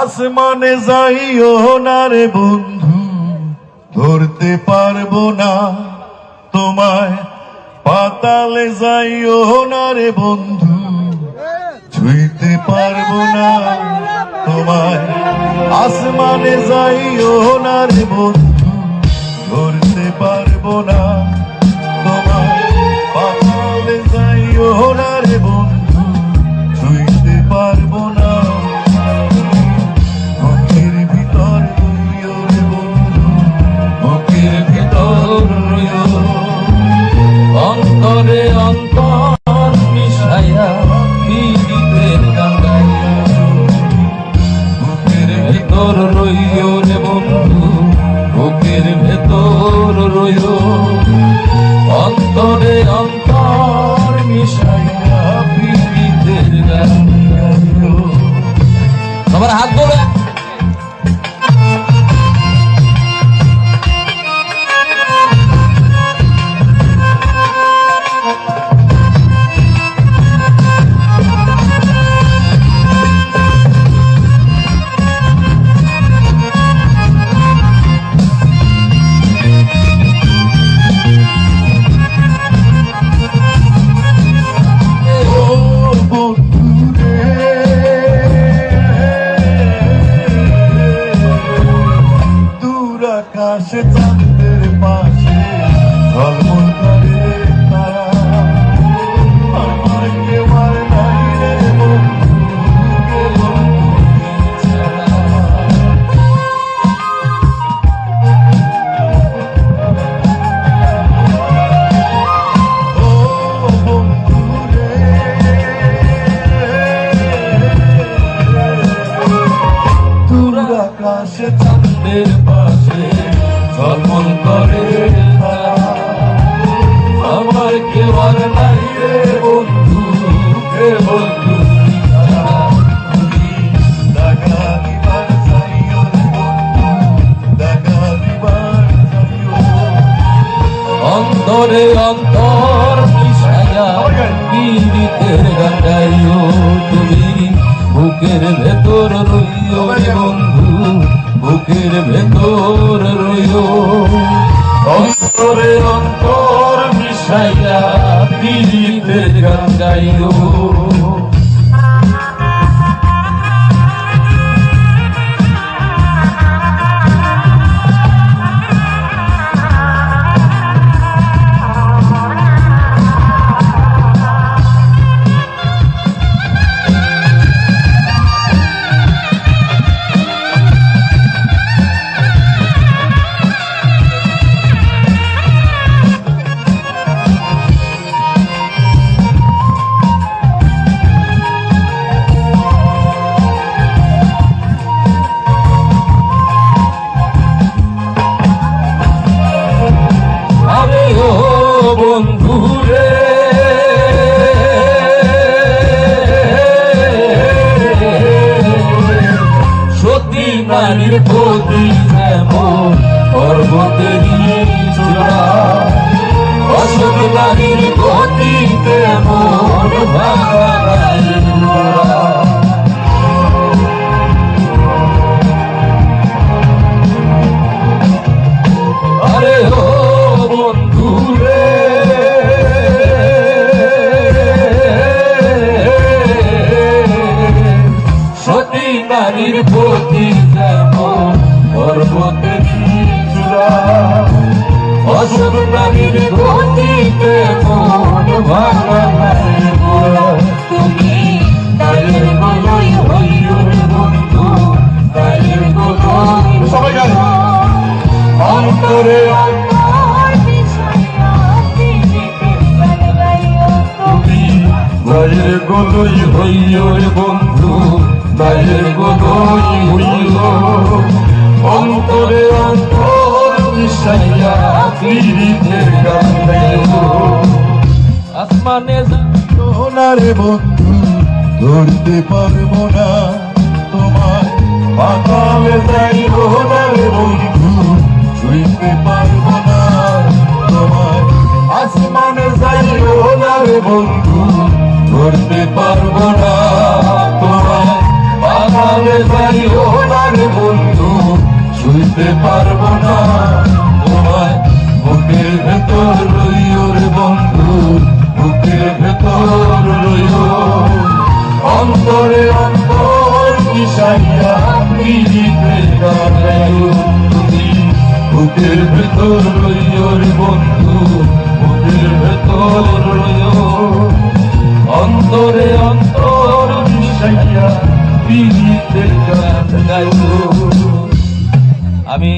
আসমানে যাইও না রে বন্ধু, ধরতে পারব না। তোমায় পাতালে যাইও না রে বন্ধু, ছুঁইতে পারব না। তোমায় আসমানে যাইও না রে বন্ধু, ধরতে পারব না। আকাশে চাঁদের পাশে আমার কেউ আর মিশাইয়া পীড়িতের গাঙ্গাইও আরে নারীর প্রতি যেমন পর্বতেরই চূড়া অসতী নারীর নারীর প্রতি যেমন পর্বতের চূড়া অসুর নারীর গতি তেমন ভাঙার তুমি দলের বলই হইও বন্ধু দলের বলই সবাই অন্তরে অন্তর বিছাইয়া পীড়িতের গাঙ্গাইও তুমি বাইরে গলই হইও আসমানে সোনারে বন্ধু, ধরতে পারব না তোমায়। পাতালে যাইও না রে বন্ধু, ছুঁইতে পারব না তোমায়। আসমানে যাইও না রে বন্ধু, ধরতে পারব না তোমায়। ভাবে যাইও না রে বন্ধু শুইতে পারব না তোমায়। বুকের ভেতর রইও রে বুকের ভেতর রইও অন্তরে অন্তর মিশাইয়া পিড়িতে গাইও তুমি বুকের ভেতর রইও রে বন্ধু, বুকের ভেতর রইও অন্তরে অন্তর মিশাইয়া পিড়িতে গাইও আমি